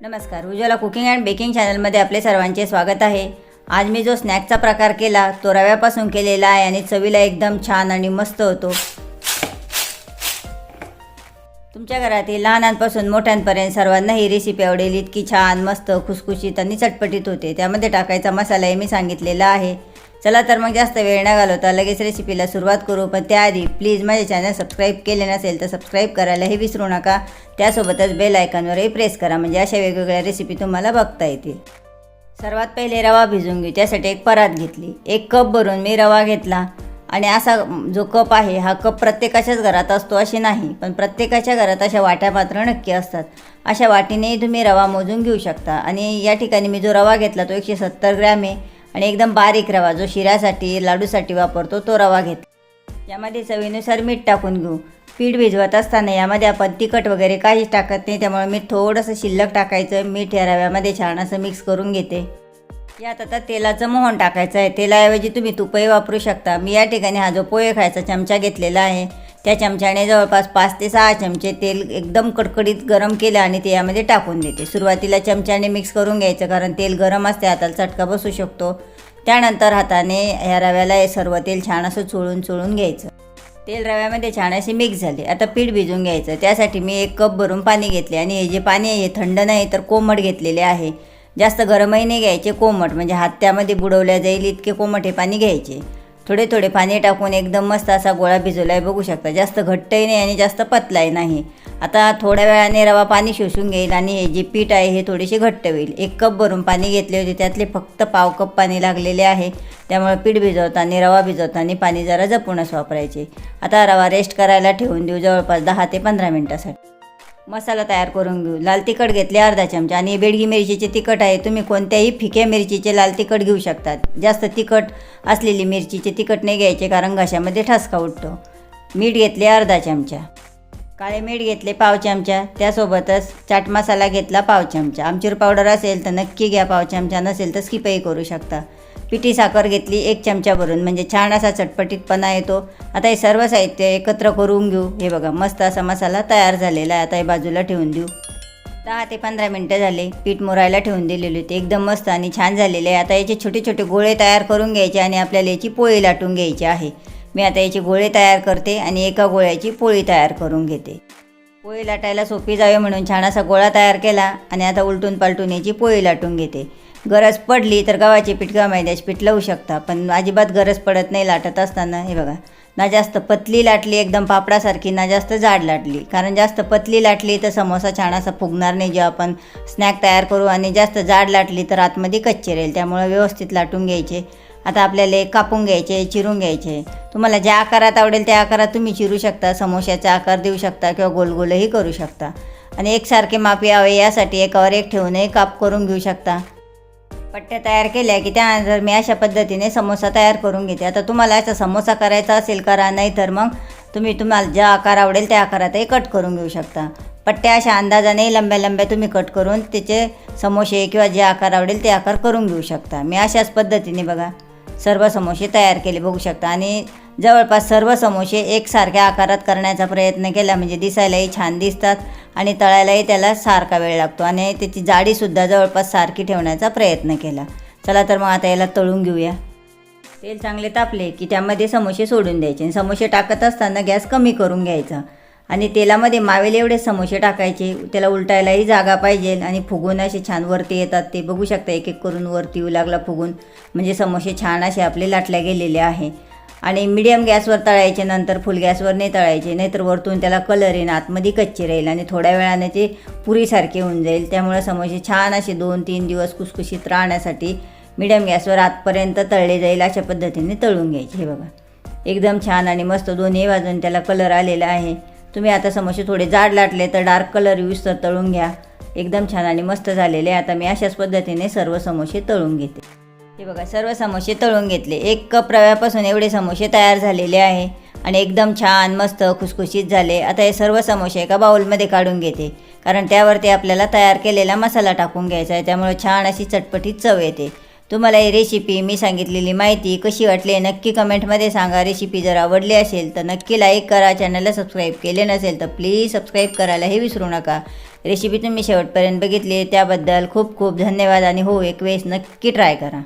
नमस्कार Ujjwala cooking and baking चॅनलमध्ये आपले सर्वांचे स्वागत आहे. आज मी जो स्नॅकचा प्रकार केला तो रव्यापासून केलेला आहे आणि चवीला एकदम छान आणि मस्त होतो. तुमच्या घरातील लहानांपासून मोठ्यांपर्यंत सर्वांना ही रेसिपी आवडेल. इतकी छान मस्त खुसखुशीत आणि चटपटीत होते. त्यामध्ये टाकायचा मसालाही मी सांगितलेला आहे. चला तर मग जास्त वेळ न घालवता लगेच रेसिपीला सुरुवात करू. पण त्याआधी प्लीज माझे चॅनल सबस्क्राईब केले नसेल तर सबस्क्राईब करायलाही विसरू नका. त्यासोबतच बेल आयकॉनवरही प्रेस करा. म्हणजे अशा वेगवेगळ्या रेसिपी तुम्हाला बघता येतील. सर्वात पहिले रवा भिजून घेऊ. त्यासाठी एक परात घेतली. एक कप भरून मी रवा घेतला. आणि असा जो कप आहे हा कप प्रत्येकाच्याच घरात असतो असे नाही. पण प्रत्येकाच्या घरात अशा वाट्या पात्र नक्की असतात. अशा वाटीनेही तुम्ही रवा मोजून घेऊ शकता. आणि या ठिकाणी मी जो रवा घेतला तो एकशे सत्तर ग्रॅम आहे. आणि एकदम बारीक रवा जो शिऱ्यासाठी लाडूसाठी वापरतो तो रवा घेतला यामध्ये चवीनुसार मीठ टाकून घेऊ. पीठ भिजवत असताना यामध्ये आपण तिखट वगैरे काहीच टाकत नाही त्यामुळे मी थोडंसं शिल्लक टाकायचं. मीठ या रव्यामध्ये छान असं मिक्स करून घेते. यात आता तेलाचं मोहन टाकायचं आहे. तेलाऐवजी तुम्ही तुपही वापरू शकता. मी या ठिकाणी हा जो पोहे खायचा चमचा घेतलेला आहे त्या चमच्याने जवळपास पाच ते सहा चमचे तेल एकदम कडकडीत गरम केलं आणि ते यामध्ये टाकून देते. सुरुवातीला चमच्याने मिक्स करून घ्यायचं कारण तेल गरम असते हाताला चटका बसू शकतो. त्यानंतर हाताने ह्या रव्याला हे सर्व तेल छान असं चोळून चोळून घ्यायचं. तेल रव्यामध्ये छान असे मिक्स झाले. आता पीठ भिजून घ्यायचं. त्यासाठी मी एक कप भरून पाणी घेतले आणि हे जे पाणी आहे हे थंड नाही तर कोमट घेतलेले आहे. जास्त गरमही नाही घ्यायचे कोमट. म्हणजे हात त्यामध्ये बुडवल्या जाईल इतके कोमट हे पाणी घ्यायचे. थोडे थोडे पाणी टाकून एकदम मस्त असा गोळा भिजवला आहे बघू शकता. जास्त घट्टही नाही आणि जास्त पतलाही नाही. आता थोड्या वेळाने रवा पाणी शोषून घेईल आणि हे जे पीठ आहे हे थोडेसे घट्ट होईल. एक कप भरून पाणी घेतले होते त्यातले फक्त पाव कप पाणी लागलेले आहे. त्यामुळे पीठ भिजवताना रवा भिजवताना पाणी जरा जपूनच वापरायचे. आता रवा रेस्ट करायला ठेवून देऊ जवळपास दहा ते पंधरा मिनटासाठी. मसाला तयार करून घेऊ. लाल तिखट घेतले अर्धा चमचा आणि बेडगी मिरचीचे तिखट आहे. तुम्ही कोणत्याही फिक्या मिरचीचे लाल तिखट घेऊ शकतात. जास्त तिखट असलेली मिरचीचे तिखट नाही घ्यायचे कारण घशामध्ये ठसका उठतो. मीठ घेतले अर्धा चमचा. काळे मीठ घेतले पाव चमचा. त्यासोबतच चाट मसाला घेतला पाव चमचा. आमचूर पावडर असेल तर नक्की घ्या. पाव चमचा नसेल तर स्किपही करू शकता. पिठी साखर घेतली एक चमचा भरून म्हणजे छान असा चटपटीतपणा येतो. आता हे सर्व साहित्य एकत्र करून घेऊ. हे बघा मस्त असा मसाला तयार झालेला आहे. आता हे बाजूला ठेवून देऊ. दहा ते पंधरा मिनटं झाले. पीठ मुरायला ठेवून दिलेली होती. एकदम मस्त आणि छान झालेले आहे. आता याचे छोटे छोटे गोळे तयार करून घ्यायचे आणि आपल्याला याची पोळी लाटून घ्यायची आहे. मी आता याचे गोळे तयार करते आणि एका गोळ्याची पोळी तयार करून घेते. पोळी लाटायला सोपी जावे म्हणून छान असा गोळा तयार केला आणि आता उलटून पालटून याची पोळी लाटून घेते. गरज पडली तर गव्हाचे पीठ किंवा मैद्याचे पीठ लावू शकता. पण अजिबात गरज पडत नाही लाटत असताना हे बघा. ना जास्त पतली लाटली एकदम पापडासारखी ना जास्त जाड लाटली. कारण जास्त पतली लाटली तर समोसा छान असा फुगणार नाही जेव्हा आपण स्नॅक तयार करू आणि जास्त जाड लाटली तर आतमध्ये कच्चे राहील. त्यामुळे व्यवस्थित लाटून घ्यायचे. आता आपल्याला कापून घ्यायचे चिरून घ्यायचे. तुम्हाला ज्या आकारात आवडेल त्या आकारात तुम्ही चिरू शकता समोश्याचा आकार देऊ शकता किंवा गोलगोलही करू शकता. आणि एकसारखे माप यावे यासाठी एकावर एक ठेवूनही काप करून घेऊ शकता. पट्ट्या तयार केल्या की त्यानंतर मी अशा पद्धतीने समोसा तयार करून घेते. आता तुम्हाला याचा समोसा करायचा असेल करा नाही तर मग तुम्ही तुम्हाला ज्या आकार आवडेल त्या आकारातही कट करून घेऊ शकता. पट्ट्या अशा अंदाजाने लंब्या लंब्या तुम्ही कट करून त्याचे समोसे किंवा जे आकार आवडेल ते आकार करून घेऊ शकता. मी अशाच पद्धतीने बघा सर्व समोसे तयार केले बघू शकता. आणि जवळपास सर्व समोसे एकसारख्या आकारात करण्याचा प्रयत्न केला म्हणजे दिसायलाही छान दिसतात. आणि तळायलाही त्याला सारखा वेळ लागतो. आणि त्याची जाडीसुद्धा जवळपास सारखी ठेवण्याचा प्रयत्न केला. चला तर मग आता याला तळून घेऊया. तेल चांगले तापले की त्यामध्ये समोसे सोडून द्यायचे. आणि समोसे टाकत असताना गॅस कमी करून घ्यायचा. आणि तेलामध्ये मावेल एवढे समोसे टाकायचे. त्याला उलटायलाही जागा पाहिजे आणि फुगून असे छान वरती येतात ते. बघू शकता एक एक करून वरती येऊ लागला फुगून. म्हणजे समोसे छान असे आपले लाटल्या गेलेले आहे. आणि मिडियम गॅसवर तळायचे नंतर फुल गॅसवर नाही तळायचे नाहीतर वरतून त्याला कलर येईन आतमध्ये कच्ची राहील आणि थोड्या वेळाने ते पुरीसारखे होऊन जाईल. त्यामुळे समोसे छान असे दोन तीन दिवस कुसकुशीत राहण्यासाठी मिडियम गॅसवर आतपर्यंत तळले जाईल अशा पद्धतीने तळून घ्यायचे. हे बघा एकदम छान आणि मस्त दोन्ही बाजून त्याला कलर आलेला आहे. तुम्ही आता समोसे थोडे जाड लाटले तर डार्क कलर यूज तर तळून घ्या. एकदम छान आणि मस्त झालेले आता मी अशाच पद्धतीने सर्व समोसे तळून घेते. हे बघा सर्व समोसे तळून घेतले. एक कप रव्यापासून एवढे समोसे तयार झालेले आहे आणि एकदम छान मस्त खुसखुशीत झाले. आता हे सर्व समोसे एका बाउलमध्ये काढून घेते. कारण त्यावरती आपल्याला तयार केलेला मसाला टाकून घ्यायचा आहे त्यामुळे छान अशी चटपटीत चव येते. तुम्हाला ही रेसिपी मी सांगितलेली माहिती कशी वाटली नक्की कमेंटमध्ये सांगा. रेसिपी जर आवडली असेल तर नक्की लाईक करा. चॅनलला सबस्क्राईब केले नसेल तर प्लीज सबस्क्राईब करायलाही विसरू नका. रेसिपी तुम्ही शेवटपर्यंत बघितली त्याबद्दल खूप खूप धन्यवाद आणि हो एक वेळेस नक्की ट्राय करा.